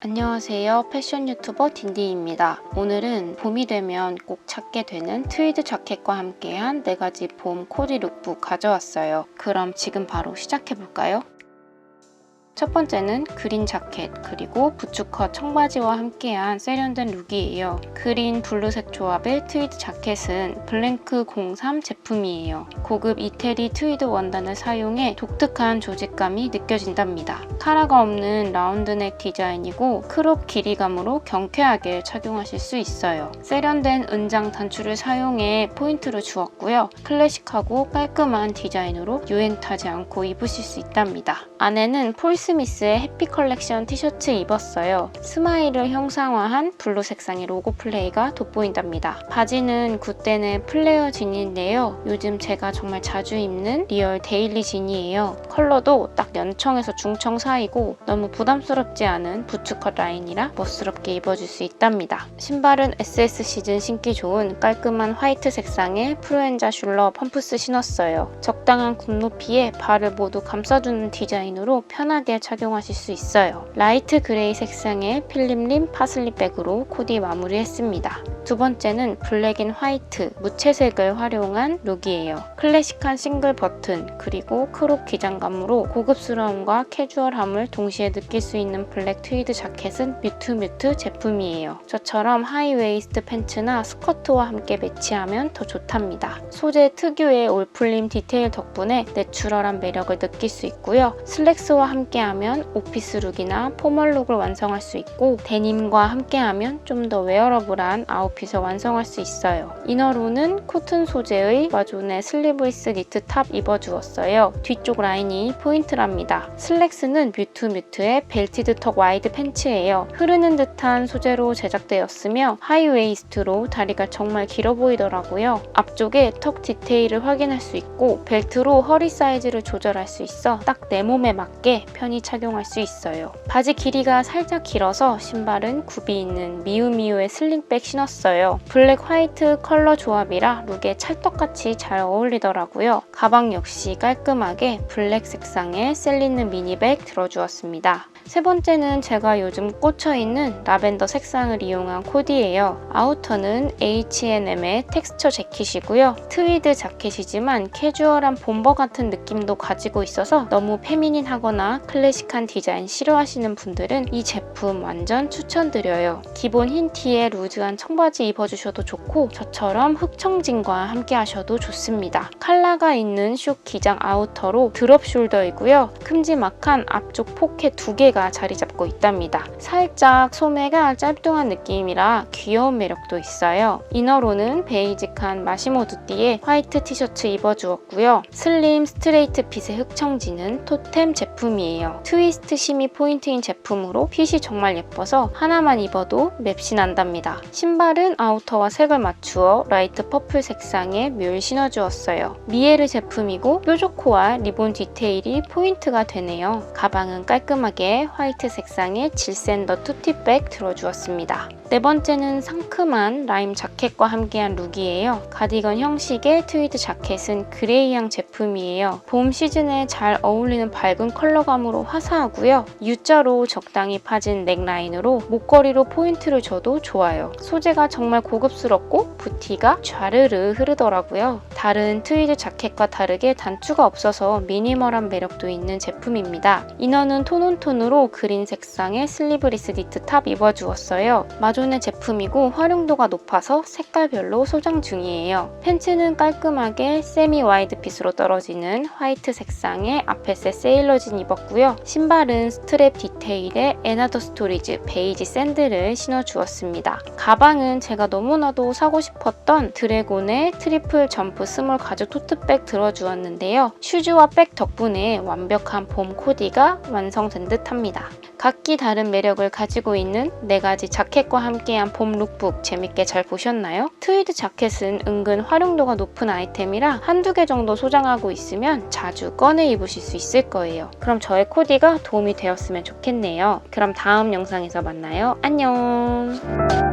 안녕하세요. 패션 유튜버 딘디입니다. 오늘은 봄이 되면 꼭 찾게 되는 트위드 자켓과 함께한 4가지 봄 코디 룩북 가져왔어요. 그럼 지금 바로 시작해볼까요? 첫 번째는 그린 자켓 그리고 부츠컷 청바지와 함께한 세련된 룩이에요. 그린 블루색 조합의 트위드 자켓은 블랭크 03 제품이에요. 고급 이태리 트위드 원단을 사용해 독특한 조직감이 느껴진답니다. 카라가 없는 라운드넥 디자인이고 크롭 길이감으로 경쾌하게 착용하실 수 있어요. 세련된 은장 단추를 사용해 포인트를 주었고요. 클래식하고 깔끔한 디자인으로 유행 타지 않고 입으실 수 있답니다. 안에는 폴스 미스의 해피 컬렉션 티셔츠 입었어요. 스마일을 형상화한 블루 색상의 로고 플레이가 돋보인답니다. 바지는 굿덴의 플레어 진인데요. 요즘 제가 정말 자주 입는 리얼 데일리 진이에요. 컬러도 딱 연청에서 중청 사이고 너무 부담스럽지 않은 부츠컷 라인이라 멋스럽게 입어줄 수 있답니다. 신발은 SS 시즌 신기 좋은 깔끔한 화이트 색상의 프루엔자 슐러 펌프스 신었어요. 적당한 굽높이에 발을 모두 감싸주는 디자인으로 편하게 착용하실 수 있어요. 라이트 그레이 색상의 필립림 파슬리 백으로 코디 마무리했습니다. 두 번째는 블랙 인 화이트 무채색을 활용한 룩이에요. 클래식한 싱글 버튼 그리고 크롭 기장감으로 고급스러움과 캐주얼함을 동시에 느낄 수 있는 블랙 트위드 자켓은 뮤트뮤트 제품이에요. 저처럼 하이웨이스트 팬츠나 스커트와 함께 매치하면 더 좋답니다. 소재 특유의 올풀림 디테일 덕분에 내추럴한 매력을 느낄 수 있고요. 슬랙스와 함께 하면 오피스 룩이나 포멀 룩을 완성할 수 있고 데님과 함께하면 좀 더 웨어러블한 아웃핏을 완성할 수 있어요. 이너로는 코튼 소재의 마존의 슬리브리스 니트 탑 입어주었어요. 뒤쪽 라인이 포인트랍니다. 슬랙스는 뮤트 뮤트의 벨티드 턱 와이드 팬츠예요. 흐르는 듯한 소재로 제작되었으며 하이웨이스트로 다리가 정말 길어 보이더라고요. 앞쪽에 턱 디테일을 확인할 수 있고 벨트로 허리 사이즈를 조절할 수 있어 딱 내 몸에 맞게 편히 착용할 수 있어요. 바지 길이가 살짝 길어서 신발은 굽이 있는 미우미우의 슬링백 신었어요. 블랙 화이트 컬러 조합이라 룩에 찰떡같이 잘 어울리더라고요. 가방 역시 깔끔하게 블랙 색상의 셀리는 미니백 들어주었습니다. 세 번째는 제가 요즘 꽂혀있는 라벤더 색상을 이용한 코디예요. 아우터는 H&M의 텍스처 재킷이고요. 트위드 자켓이지만 캐주얼한 bomber 같은 느낌도 가지고 있어서 너무 페미닌하거나 클래식 한 디자인 싫어하시는 분들은 이 제품 완전 추천드려요. 기본 흰 티에 루즈한 청바지 입어주셔도 좋고 저처럼 흑청진과 함께 하셔도 좋습니다. 칼라가 있는 숏 기장 아우터로 드롭 숄더이고요. 큼지막한 앞쪽 포켓 두 개가 자리 잡고 있답니다. 살짝 소매가 짤뚱한 느낌이라 귀여운 매력도 있어요. 이너로는 베이직한 마시모 두띠에 화이트 티셔츠 입어주었고요. 슬림 스트레이트 핏의 흑청지는 토템 제품이에요. 트위스트 심이 포인트인 제품으로 핏이 정말 예뻐서 하나만 입어도 맵시 난답니다. 신발은 아우터와 색을 맞추어 라이트 퍼플 색상의 뮬 신어주었어요. 미에르 제품이고 뾰족코와 리본 디테일이 포인트가 되네요. 가방은 깔끔하게 화이트 색상의 질샌더 투티백 들어주었습니다. 네 번째는 상큼한 라임 자켓과 함께한 룩이에요. 가디건 형식의 트위드 자켓은 그레이향 제품이에요. 봄 시즌에 잘 어울리는 밝은 컬러감으로 화사하고요. U자로 적당히 파진 넥라인으로 목걸이로 포인트를 줘도 좋아요. 소재가 정말 고급스럽고 부티가 좌르르 흐르더라고요. 다른 트위드 자켓과 다르게 단추가 없어서 미니멀한 매력도 있는 제품입니다. 이너는 톤온톤으로 그린 색상의 슬리브리스 니트 탑 입어주었어요. 마존의 제품이고 활용도가 높아서 색깔별로 소장 중이에요. 팬츠는 깔끔하게 세미 와이드 핏으로 떨어지는 화이트 색상의 아페세 세일러진 입었고요. 신발은 스트랩 디테일의 에나더 스토리즈 베이지 샌들을 신어주었습니다. 가방은 제가 너무나도 사고 싶었던 드래곤의 트리플 점프 스몰 가죽 토트백 들어주었는데요. 슈즈와 백 덕분에 완벽한 봄 코디가 완성된 듯 합니다. 각기 다른 매력을 가지고 있는 4가지 자켓과 함께한 봄 룩북 재밌게 잘 보셨나요? 트위드 자켓은 은근 활용도가 높은 아이템이라 한두 개 정도 소장하고 있으면 자주 꺼내 입으실 수 있을 거예요. 그럼 저의 코디가 도움이 되었으면 좋겠네요. 그럼 다음 영상에서 만나요. 안녕!